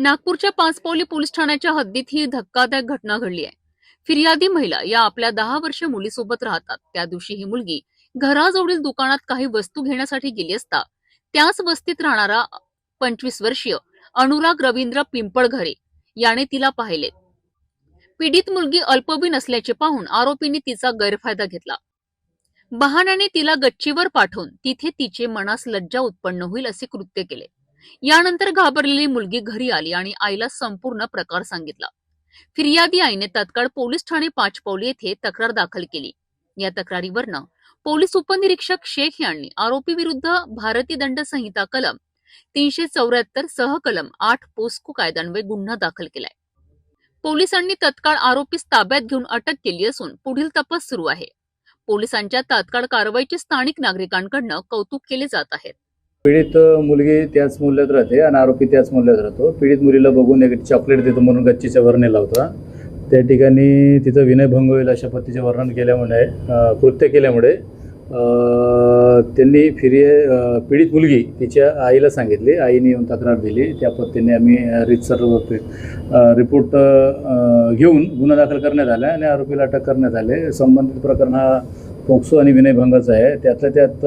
नागपूरच्या पाचपौली पोलीस ठाण्याच्या हद्दीत ही धक्कादायक घटना घडली आहे. फिर्यादी महिला या आपल्या दहा वर्ष मुलीसोबत राहतात. त्या दिवशी ही मुलगी घराजवळील दुकानात काही वस्तू घेण्यासाठी गेली असता त्याच वस्तीत राहणारा पंचवीस वर्षीय अनुराग रवींद्र पिंपळघरे याने तिला पाहिले पीडित मुलगी अल्पवीन असल्याचे पाहून आरोपींनी तिचा गैरफायदा घेतला. बहाण्याने तिला गच्चीवर पाठवून तिथे तिचे मनास लज्जा उत्पन्न होईल असे कृत्य केले. यानंतर घाबरलेली मुलगी घरी आली आणि आईला संपूर्ण प्रकार सांगितला. फिर्यादी आईने तत्काळ पोलीस ठाणे पाचपौली येथे तक्रार दाखल केली. या तक्रारीवरनं पोलीस उपनिरीक्षक शेख यांनी आरोपी विरुद्ध भारतीय दंड संहिता कलम तीनशे चौऱ्याहत्तर सह कलम आठ पोस्को कायद्यान्वये गुन्हा दाखल केलाय. पोलिसांनी तत्काळ आरोपीस ताब्यात घेऊन अटक केली असून पुढील तपास सुरू आहे. पोलिसांच्या तात्काळ कारवाईचे स्थानिक नागरिकांकडनं कौतुक केले जात आहेत पीडित मुलगी त्याच मूल्यात राहते आणि आरोपी त्याच मूल्यात राहतो. पीडित मुलीला बघून एक चॉकलेट देतो म्हणून गच्चीच्या वर नेला होता. त्या ठिकाणी तिचं विनयभंग होईल अशा पद्धतीचे वर्णन केल्यामुळे कृत्य केल्यामुळे त्यांनी फिर्या पीडित मुलगी तिच्या आईला सांगितली. आईने येऊन तक्रार दिली. त्या पद्धतीने आम्ही रितसर रीतसर रिपोर्ट घेऊन गुन्हा दाखल करण्यात आला आणि आरोपीला अटक करण्यात आले. संबंधित प्रकरण हा पोक्सो आणि विनयभंगाचा आहे. त्यातल्या त्यात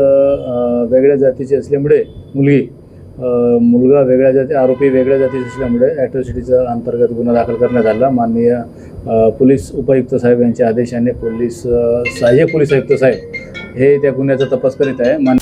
वेगळ्या जातीची असल्यामुळे मुलगी मुलगा वेगळ्या जाती आरोपी वेगळ्या जातीचे असल्यामुळे ॲट्रॉसिटीचा अंतर्गत गुन्हा दाखल करण्यात आला. माननीय पोलीस उपायुक्त साहेब यांच्या आदेशाने पोलीस सहाय्यक पोलीस आयुक्त साहेब हे त्या गुन्ह्याचा तपास करीत आहे. मान